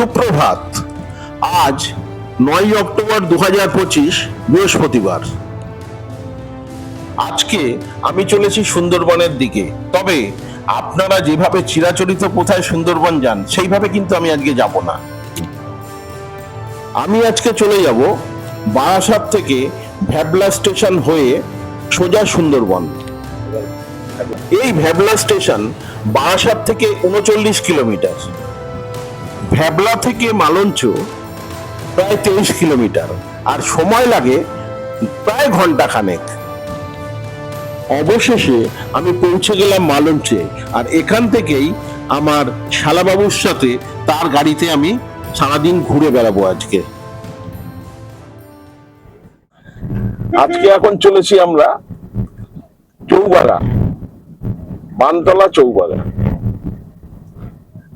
সুপ্রভাত। আজ নয় অক্টোবর দু হাজার পঁচিশ, বৃহস্পতিবার। আজকে আমি চলেছি সুন্দরবনের দিকে। তবে আপনারা যেভাবে চিরাচরিত কোথায় সুন্দরবন যান, সেইভাবে কিন্তু আমি আজকে যাব না। আমি আজকে চলে যাব বারাসাত থেকে ভ্যাবলা স্টেশন হয়ে সোজা সুন্দরবন। এই ভ্যাবলা স্টেশন বারাসাত থেকে উনচল্লিশ কিলোমিটার। ভ্যাবলা থেকে মালঞ্চ প্রায় তেইশ কিলোমিটার। আর সময় লাগে প্রায় ঘণ্টা খানেক অবশেষে আমি পৌঁছে গেলাম মালঞ্চে, আর এখান থেকেই আমার শালাবাবুর সাথে তার গাড়িতে আমি সারাদিন ঘুরে বেড়াবো আজকে। আজকে এখন চলেছি আমরা চৌবাগা বানতলা চৌবাগা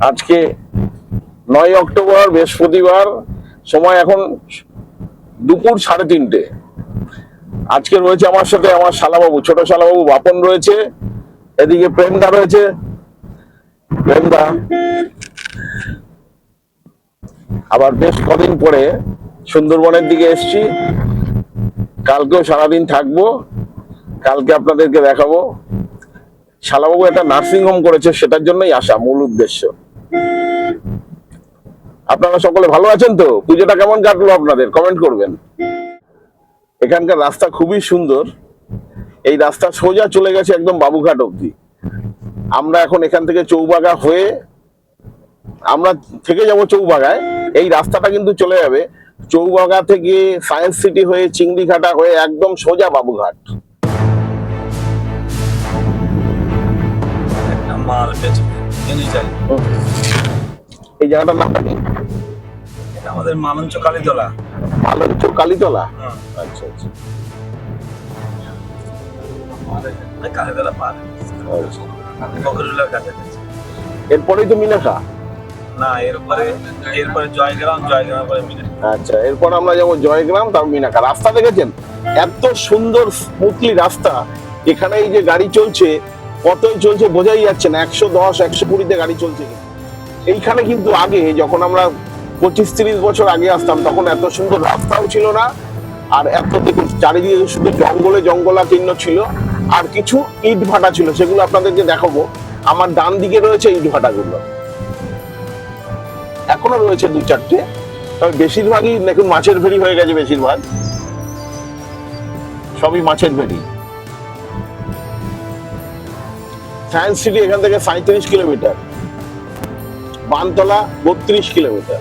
আজকে নয় অক্টোবর, বৃহস্পতিবার, সময় এখন দুপুর সাড়ে তিনটে। আজকে রয়েছে আমার সাথে আমার শালাবাবু, ছোট শালাবাবু বাপন রয়েছে, এদিকে প্রেমদা রয়েছে। প্রেমদা, আবার বেশ কদিন পরে সুন্দরবনের দিকে এসছি। কালকেও সারাদিন থাকব, কালকে আপনাদেরকে দেখাবো। শালাবাবু একটা নার্সিং হোম করেছে, সেটার জন্যই আসা, মূল উদ্দেশ্য। আপনারা সকলে ভালো আছেন তো? পুজোটা কেমন কাটলো আপনাদের? কমেন্ট করবেন। এখানকার রাস্তা খুবই সুন্দর। এই রাস্তা সোজা চলে গেছে একদম বাবুঘাট অবধি। আমরা এখন এখান থেকে চৌবাগা হয়ে আমরা থেকে যাব চৌবাগায়। এই রাস্তাটা কিন্তু চলে যাবে। চৌবাগা থেকে সায়েন্স সিটি হয়ে চিংড়িঘাটা হয়ে একদম সোজা বাবুঘাট। মাল পেছনে এই জায়গাটার নামটা কি? এটা আমাদের মালঞ্চ কালীতলা। মালঞ্চ কালীতলা? আচ্ছা আচ্ছা। কালীতলা পার বকরুল্লার কাছাকাছি এরপরেই তো মিনাখা না এরপরে এরপরে জয়গ্রাম জয়গ্রাম পরে মিলে আচ্ছা এরপর আমরা যাব জয়গ্রাম তারপর মিনাখা রাস্তা দেখেছেন? এত সুন্দর স্মুথলি রাস্তা। এখানে এই যে গাড়ি চলছে কতই চলছে বোঝাই যাচ্ছে না। একশো দশ একশো কুড়িতে গাড়ি চলছে। এইখানে কিন্তু আগে, যখন আমরা পঁচিশ তিরিশ বছর আগে আসতাম, তখন এত সুন্দর রাস্তাও ছিল না, আর এত দেখুন, চারিদিকে শুধু জঙ্গলে জঙ্গলাকীর্ণ ছিল, আর কিছু ইট ভাটা ছিল, সেগুলো আপনাদেরকে দেখাবো। আমার ডান দিকে রয়েছে ইট ভাটাগুলো। এখনও রয়েছে দু চারটে, তবে বেশিরভাগই দেখুন, মাছের ভেড়ি হয়ে গেছে বেশিরভাগ। সবই মাছের ভেড়ি। সায়েন্স সিটি এখান থেকে সাঁত্রিশ কিলোমিটার। বানতলা বত্রিশ কিলোমিটার।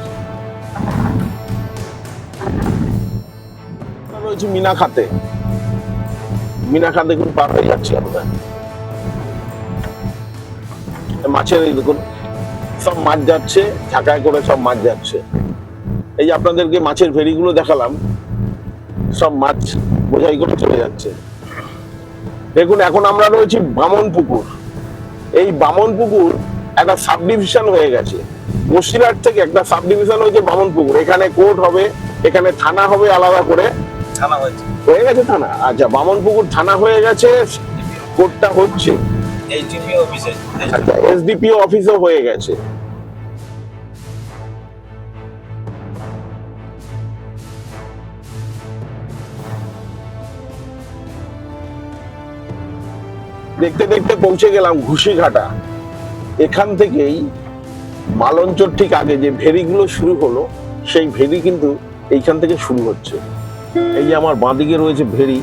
রয়েছে মিনাখাতে। মিনাখা দেখুন পার হয়ে যাচ্ছে আমরা। মাছের এই দেখুন, সব মাছ যাচ্ছে ঢাকায় করে সব মাছ যাচ্ছে। এই যে আপনাদেরকে মাছের ভেড়িগুলো দেখালাম, সব মাছ বোঝাই করে চলে যাচ্ছে। দেখুন, এখন আমরা রয়েছি বামন পুকুর এই বামন পুকুর একটা সাব ডিভিশন হয়ে গেছে। বসিরহাট থেকে একটা সাব ডিভিশন হয়েছে বামন পুকুর এখানে কোর্ট হবে এখানে থানা হবে আলাদা করে। থানা হয়েছে। হয়ে গেছে থানা? আচ্ছা বামন পুকুর থানা হয়ে গেছে কোর্টটা হচ্ছে। আচ্ছা এসডিপিও অফিসও হয়ে গেছে। দেখতে দেখতে পৌঁছে গেলাম ঘুষিঘাটা। এখান থেকেই মালঞ্চর ঠিক আগে যে ভেরিগুলো শুরু হলো, সেই ভেরি কিন্তু এইখান থেকে শুরু হচ্ছে। এই যে আমার বাঁদিকে রয়েছে ভেরি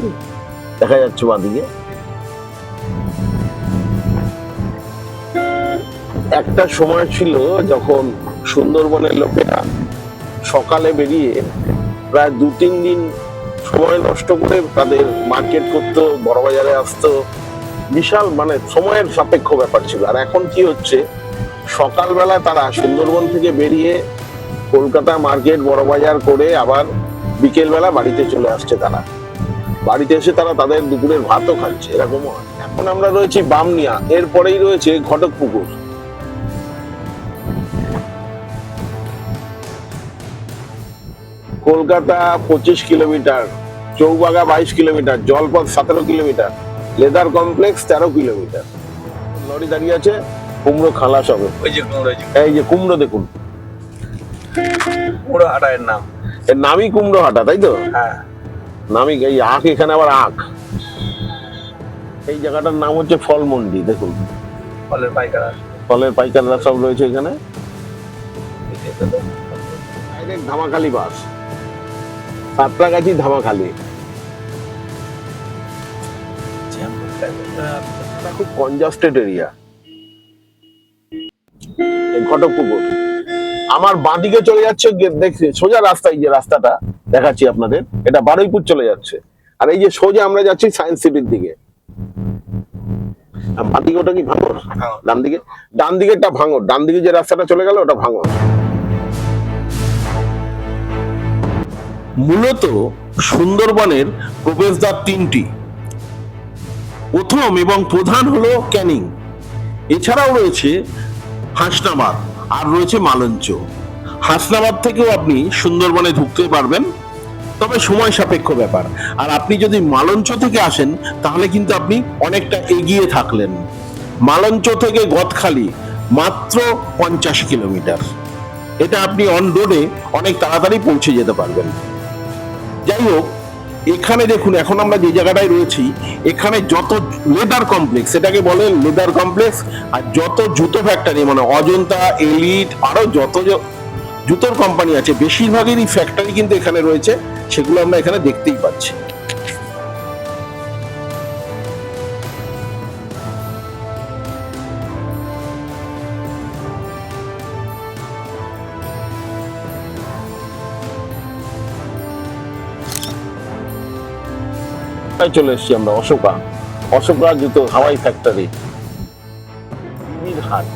দেখা যাচ্ছে বাঁদিকে। একটা সময় ছিল যখন সুন্দরবনের লোকেরা সকালে বেরিয়ে প্রায় দু তিন দিন সময় নষ্ট করে তাদের মার্কেট করতো বড় বাজারে আসতো বিশাল মানে সময়ের সাপেক্ষ ব্যাপার ছিল। আর এখন কি হচ্ছে? সকালবেলা তারা সুন্দরবন থেকে বেরিয়ে কলকাতা মার্কেট বড় বাজার করে আবার বিকেলবেলা বাড়িতে চলে আসছে তারা। বাড়িতে এসে তারা তাদের দুপুরের ভাতও খাচ্ছে, এরকমও হয়। এখন আমরা রয়েছি বামনিয়া, এরপরেই রয়েছে ঘটক পুকুর কলকাতা পঁচিশ কিলোমিটার, চৌবাগা বাইশ কিলোমিটার, জলপথ সতেরো কিলোমিটার। লেদার কমপ্লেক্স তেরো কিলোমিটার। লরি দাঁড়িয়ে আছে কুমড়ো খালাস হবে ওই যে রয়েছে এই যে কুমড়ো দেখুন। কুমড়ো হাটা এর নাম। এর নামই কুমড়ো হাটা তাই তো? হ্যাঁ। নামই এই আখ এখানে আবার আখ। এই জায়গাটার নাম হচ্ছে ফলমন্ডি দেখুন। ফলের পাইকার। ফলের পাইকাররা সব রয়েছে এখানে। Direct Dhamakhali bus. Santragachi Dhamakhali এটা খুব কনজাস্টেড এরিয়া ঘটকপুকুর। আমার বাঁদিকে চলে যাচ্ছে দেখছি সোজা রাস্তা এই যে রাস্তাটা দেখাচ্ছি আপনাদের। এটা বারুইপুর চলে যাচ্ছে। আর এই যে সোজা আমরা যাচ্ছি সায়েন্স সিটির দিকে। বাঁদিকে ওটা কি ভাঙর? ভাঙর। ডান দিকে? ডান দিকেরটা ভাঙর। ডান দিকে যে রাস্তাটা চলে গেল ওটা ভাঙর। মূলত সুন্দরবনের প্রবেশদ্বার তিনটি। প্রথম এবং প্রধান হলো ক্যানিং। এছাড়াও রয়েছে হাসনাবাদ আর রয়েছে মালঞ্চ। হাসনাবাদ থেকেও আপনি সুন্দরবনে ঢুকতে পারবেন, তবে সময় সাপেক্ষ ব্যাপার। আর আপনি যদি মালঞ্চ থেকে আসেন, তাহলে কিন্তু আপনি অনেকটা এগিয়ে থাকলেন। মালঞ্চ থেকে গদখালি মাত্র পঞ্চাশ কিলোমিটার। এটা আপনি অন রোডে অনেক তাড়াতাড়ি পৌঁছে যেতে পারবেন। যাই হোক এখানে দেখুন, এখন আমরা যে জায়গাটায় রয়েছি, এখানে যত লেদার কমপ্লেক্স, সেটাকে বলে লেদার কমপ্লেক্স, আর যত জুতো ফ্যাক্টরি মানে অজন্তা এলিট আরও যত জুতোর কোম্পানি আছে, বেশিরভাগেরই ফ্যাক্টরি কিন্তু এখানে রয়েছে, সেগুলো আমরা এখানে দেখতেই পাচ্ছি। চলে এসেছি আমরা, অশোকা অশোকা জুতো হাওয়াই ফ্যাক্টরি বিবির হাট।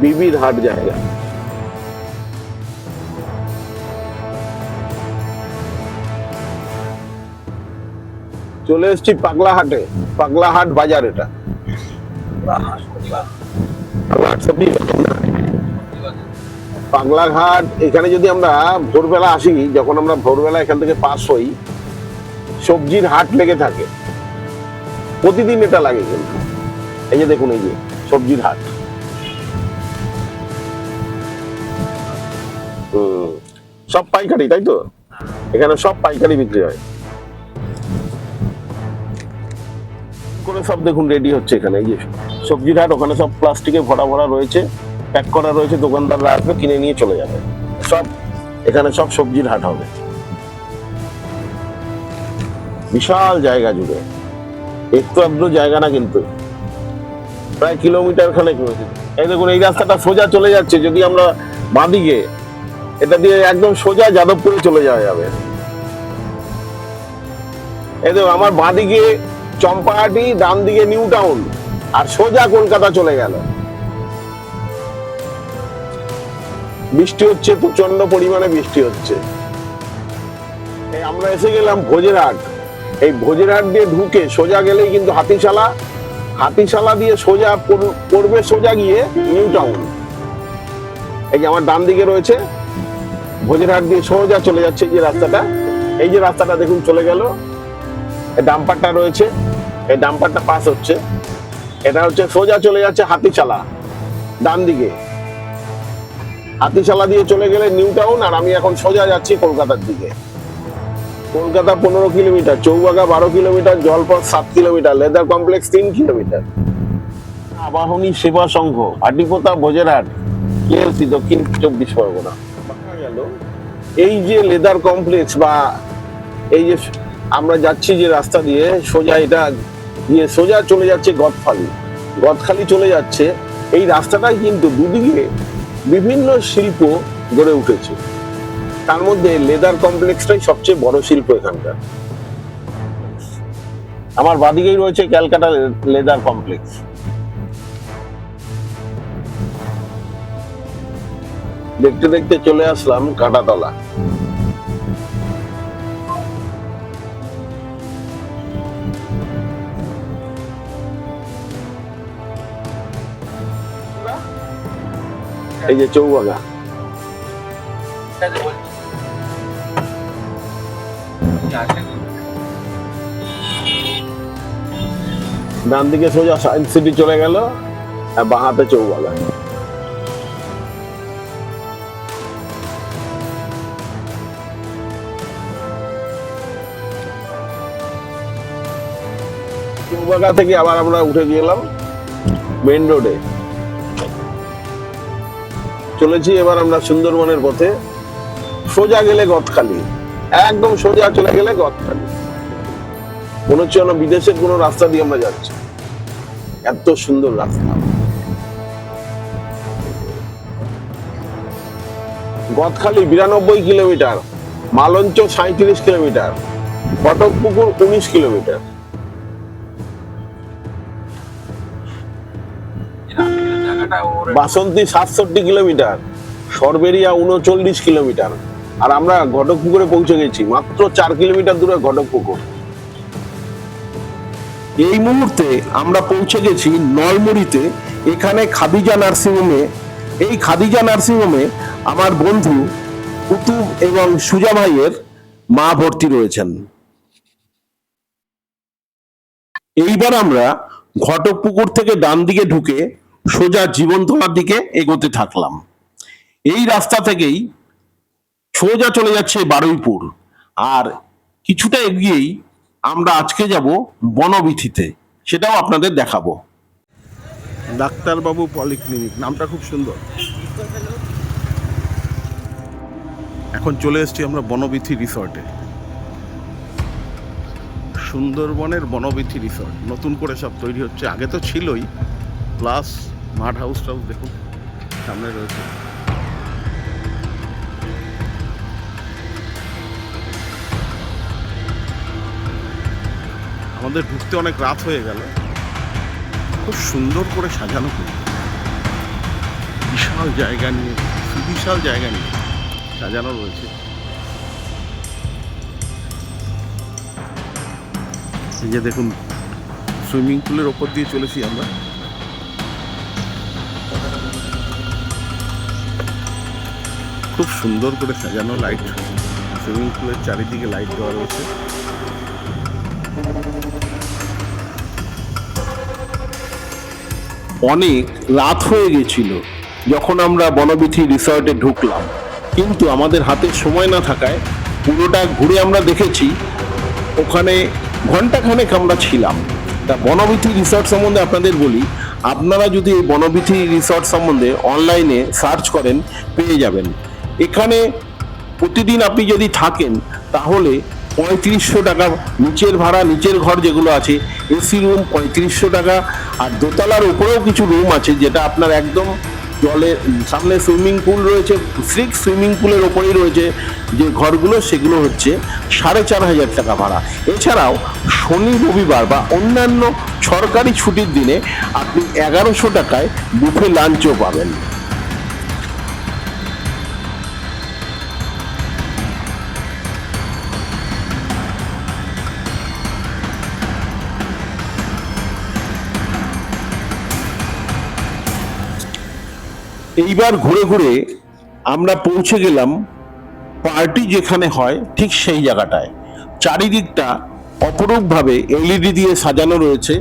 বিবির হাট জায়গা। চলে এসেছি পাগলা হাটে, পাগলা হাট বাজার এটা। বাজার না? পাগলা ঘাট এখানে যদি আমরা ভোরবেলা আসি, যখন আমরা ভোরবেলা এখান থেকে পাস হই, সবজির হাট লেগে থাকে। প্রতিদিন এটা লাগে কিন্তু। এই যে দেখুন, এই যে সবজির হাট। সব পাইকারি, তাই তো? এখানে সব পাইকারি বিক্রি হয়। করে সব দেখুন রেডি হচ্ছে এখানে। এই যে সবজির হাট, ওখানে সব প্লাস্টিকে ভরা ভরা রয়েছে। প্যাক করা রয়েছে, দোকানদাররা আসবে, কিনে নিয়ে চলে যাবে। সব, এখানে সব সবজির হাট হবে। বিশাল জায়গা জুড়ে। একটু আধটু জায়গা না কিন্তু। প্রায় কিলোমিটার রয়েছে। এই দেখুন, এই রাস্তাটা সোজা চলে যাচ্ছে, যদি আমরা বাঁদিকে, এটা দিয়ে একদম সোজা যাদবপুরে চলে যাওয়া যাবে। এই দেখুন, আমার বাঁদিকে চম্পাহাটি ডান দিকে নিউ টাউন, আর সোজা কলকাতা চলে গেল। বৃষ্টি হচ্ছে প্রচণ্ড পরিমাণে বৃষ্টি হচ্ছে। আমরা এসে গেলাম ভোজেরহাট। এই ভোজেরহাট দিয়ে ঢুকে সোজা গেলেই কিন্তু হাতিশালা। হাতিশালা দিয়ে সোজা পড়- পড়বে সোজা গিয়ে নিউ টাউন। এই যে আমার ডান দিকে রয়েছে। ভোজেরহাট দিয়ে সোজা চলে যাচ্ছে যে রাস্তাটা। এই যে রাস্তাটা দেখুন চলে গেল। এই ডাম্পারটা রয়েছে। এই ডাম্পারটা পাস হচ্ছে। এটা হচ্ছে সোজা চলে যাচ্ছে হাতিশালা। ডান দিকে। হাতিশালা দিয়ে চলে গেলে নিউ টাউন, আর আমি এখন সোজা যাচ্ছি কলকাতার দিকে। কলকাতা পনেরো কিলোমিটার চৌবাগা বারো কিলোমিটার, জলপথ সাত কিলোমিটার, লেদার কমপ্লেক্স তিন কিলোমিটার। আবাহনী সেবা সংঘ আটিপোতা বজেরহাট কেএলসি দক্ষিণ চব্বিশ পরগনা। এই যে লেদার কমপ্লেক্স বা এই যে আমরা যাচ্ছি যে রাস্তা দিয়ে, সোজা এটা দিয়ে সোজা চলে যাচ্ছে গদখালি। গদখালি চলে যাচ্ছে। এই রাস্তাটাই কিন্তু দুদিকে বিভিন্ন শিল্প গড়ে উঠেছে। তার মধ্যে লেদার কমপ্লেক্সটাই সবচেয়ে বড় শিল্প এখানকার। আমার বাদিকেই রয়েছে ক্যালকাটা লেদার কমপ্লেক্স। দেখতে দেখতে চলে আসলাম কাটাতলা। এই যে চৌবাগা। ডান দিকে সোজা সায়েন্স সিটি চলে গেল, আর বাঁ হাতে চৌবাগা। চৌবাগা থেকে আবার আমরা উঠে গেলাম মেন রোডে চলেছি, এবার আমরা সুন্দরবনের পথে। সোজা গেলে গদখালি। একদম সোজা চলে গেলে গদখালি। মনে হচ্ছে যেন বিদেশের কোনো রাস্তা দিয়ে আমরা যাচ্ছি। এত সুন্দর রাস্তা। গদখালি বিরানব্বই কিলোমিটার, মালঞ্চ সাঁত্রিশ কিলোমিটার, কটকপুকুর উনিশ কিলোমিটার। বাসন্তী সাতষট্টি কিলোমিটার, সরবেরিয়া উনচল্লিশ কিলোমিটার। আর আমরা ঘটকপুকুরে পৌঁছে গেছি, মাত্র চার কিলোমিটার দূরে ঘটকপুকুর। এই মুহূর্তে আমরা পৌঁছে গেছি নলমুড়িতে, এখানে খাদিজা নার্সিংহোমে। এই খাদিজা নার্সিংহোমে আমার বন্ধু কুতুব এবং সুজা ভাইয়ের মা ভর্তি রয়েছেন। এইবার আমরা ঘটকপুকুর থেকে ডান দিকে ঢুকে সোজা জীবন জীবনতলার দিকে এগোতে থাকলাম। এই রাস্তা থেকেই সোজা চলে যাচ্ছে বারুইপুর। আর কিছুটা এগিয়েই আমরা আজকে যাব বনবিথিতে। সেটাও আপনাদের দেখাবো। ডাক্তারবাবু পলিক্লিনিক, নামটা খুব সুন্দর। এখন চলে এসেছি আমরা বনবিথি রিসর্টে। সুন্দরবনের বনবিথি রিসর্ট। নতুন করে সব তৈরি হচ্ছে। আগে তো ছিলই, প্লাস মাঠ হাউস টাউস দেখুন, সামনে রয়েছে। আমাদের ঢুকতে অনেক রাত হয়ে গেল। খুব সুন্দর করে সাজানো হয়েছে বিশাল জায়গা নিয়ে, সুবিশাল জায়গা নিয়ে সাজানো রয়েছে। এই যে দেখুন, সুইমিং পুলের ওপর দিয়ে চলেছি আমরা। খুব সুন্দর করে সাজানো লাইট সুইমিং পুলের চারিদিকে লাইট দেওয়া রয়েছে। অনেক রাত হয়ে গেছিল যখন আমরা বনবিথি রিসর্টে ঢুকলাম। কিন্তু আমাদের হাতে সময় না থাকায় পুরোটা ঘুরে আমরা দেখেছি, ওখানে ঘন্টাখানেক আমরা ছিলাম। তা বনবিথি রিসর্ট সম্বন্ধে আপনাদের বলি, আপনারা যদি বনবিথি রিসর্ট সম্বন্ধে অনলাইনে সার্চ করেন, পেয়ে যাবেন। এখানে প্রতিদিন আপনি যদি থাকেন, তাহলে পঁয়ত্রিশশো টাকা নিচের ভাড়া, নিচের ঘর যেগুলো আছে, এসি রুম পঁয়ত্রিশশো টাকা, আর দোতলার উপরেও কিছু রুম আছে যেটা আপনার একদম জলের, সামনে সুইমিং পুল রয়েছে স্ট্রিক সুইমিং পুলের ওপরেই রয়েছে যে ঘরগুলো, সেগুলো হচ্ছে সাড়ে চার হাজার টাকা ভাড়া। এছাড়াও শনি, রবিবার বা অন্যান্য সরকারি ছুটির দিনে আপনি এগারোশো টাকায় বুফে লাঞ্চও পাবেন। এইবার ঘুরে ঘুরে আমরা পৌঁছে গেলাম পার্টি যেখানে হয় ঠিক সেই জায়গাটায়। চারিদিকটা অপরূপভাবে এলইডি দিয়ে সাজানো রয়েছে।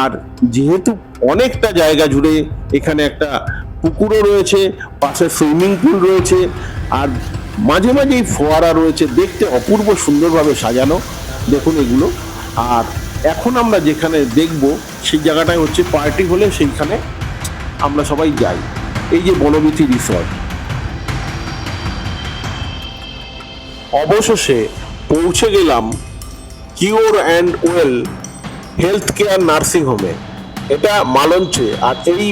আর যেহেতু অনেকটা জায়গা জুড়ে এখানে একটা পুকুরও রয়েছে, পাশে সুইমিং পুল রয়েছে, আর মাঝে মাঝেই ফোয়ারা রয়েছে। দেখতে অপূর্ব সুন্দরভাবে সাজানো, দেখুন এগুলো। আর এখন আমরা যেখানে দেখব সেই জায়গাটায় হচ্ছে পার্টি হলে সেইখানে আমরা সবাই যাই। এই যে বনবিথি রিসর্ট অবশেষে পৌঁছে গেলাম cure and well health care nursing হোমে। এটা মালঞ্চে আর এই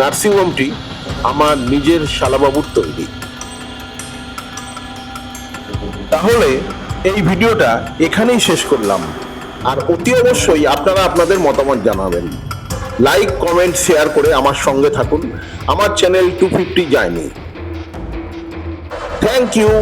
নার্সিং হোমটি আমার নিজের শালাবাবুর তৈরি। তাহলে এই ভিডিওটা এখানেই শেষ করলাম। আর অতি অবশ্যই আপনারা আপনাদের মতামত জানাবেন। লাইক কমেন্ট শেয়ার করে আমার সঙ্গে থাকুন। আমার চ্যানেল টু ফিফটি যায়নি। Thank you